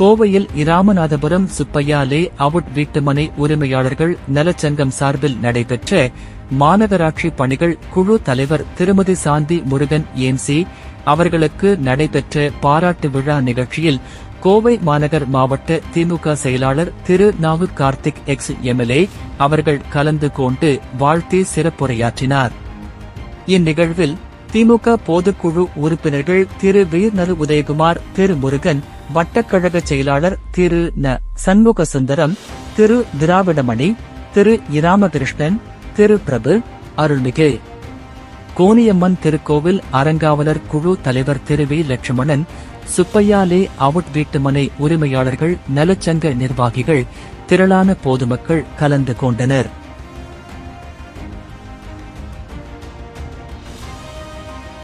கோவையில் Ramanathapuram Subbaiah lay out வீட்டுமனை உரிமையாளர்கள் நலச்சங்கம் சார்பில் நடைபெற்ற மாநகராட்சி பணிகள் குழு தலைவர் திருமதி சாந்தி முருகன் ஏம்சி அவர்களுக்கு நடைபெற்ற பாராட்டு விழா நிகழ்ச்சியில் கோவை மாநகர் மாவட்ட திமுக செயலாளர் திரு நாவு கார்த்திக் எக்ஸ் எம்எல்ஏ அவர்கள் கலந்து கொண்டு வாழ்த்தி சிறப்புரையாற்றினார். இந்நிகழ்வில் திமுக பொதுக்குழு உறுப்பினர்கள் திரு வீர்நரு உதயகுமார் திரு முருகன் வட்டக்கழக செயலாளர் திரு ந. சண்முக சுந்தரம் திரு திராவிடமணி திரு இராமகிருஷ்ணன் திரு பிரபு அருள்மிகு. கோனியம்மன் திருக்கோவில் அறங்காவலர் குழு தலைவர் திரு வி. லட்சுமணன் சுப்பையாலே அவுட் வீட்டுமனை உரிமையாளர்கள் நலச்சங்க நிர்வாகிகள் திரளான பொதுமக்கள் கலந்து கொண்டனர்.